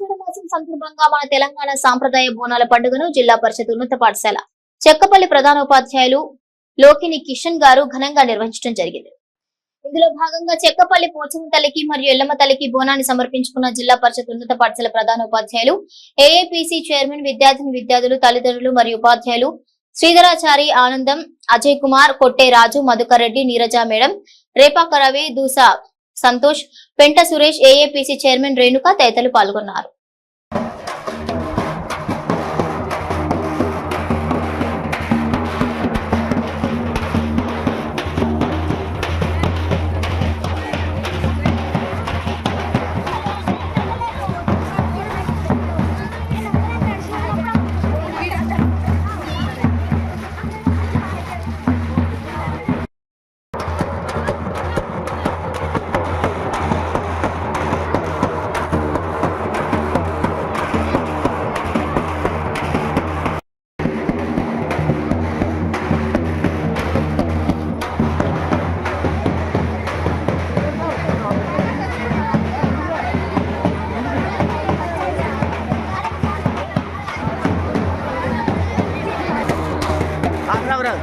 ఆషాఢ మాసం సందర్భంగా మన తెలంగాణ సాంప్రదాయ బోనాల పండుగను జిల్లా పరిషత్ ఉన్నత పాఠశాల చెక్కపల్లి ప్రధానోపాధ్యాయులు లోకిని కిషన్ గారు ఘనంగా నిర్వహించడం జరిగింది. ఇందులో భాగంగా చెక్కపల్లి పోచమ్మ తల్లికి మరియు ఎల్లమ్మ తల్లికి బోనాన్ని సమర్పించుకున్న జిల్లా పరిషత్ ఉన్నత పాఠశాల ప్రధాన ఉపాధ్యాయులు ఏఏపీసీ చైర్మన్ విద్యార్థిని విద్యార్థులు తల్లిదండ్రులు మరియు ఉపాధ్యాయులు శ్రీధరాచారి ఆనందం Ajay Kumar Kotte Raju Madhukar Reddy Neeraja madam Repaka Ravi Doosa Santosh Penta Suresh AAPC chairman Renuka తదితరులు పాల్గొన్నారు. రావు రావు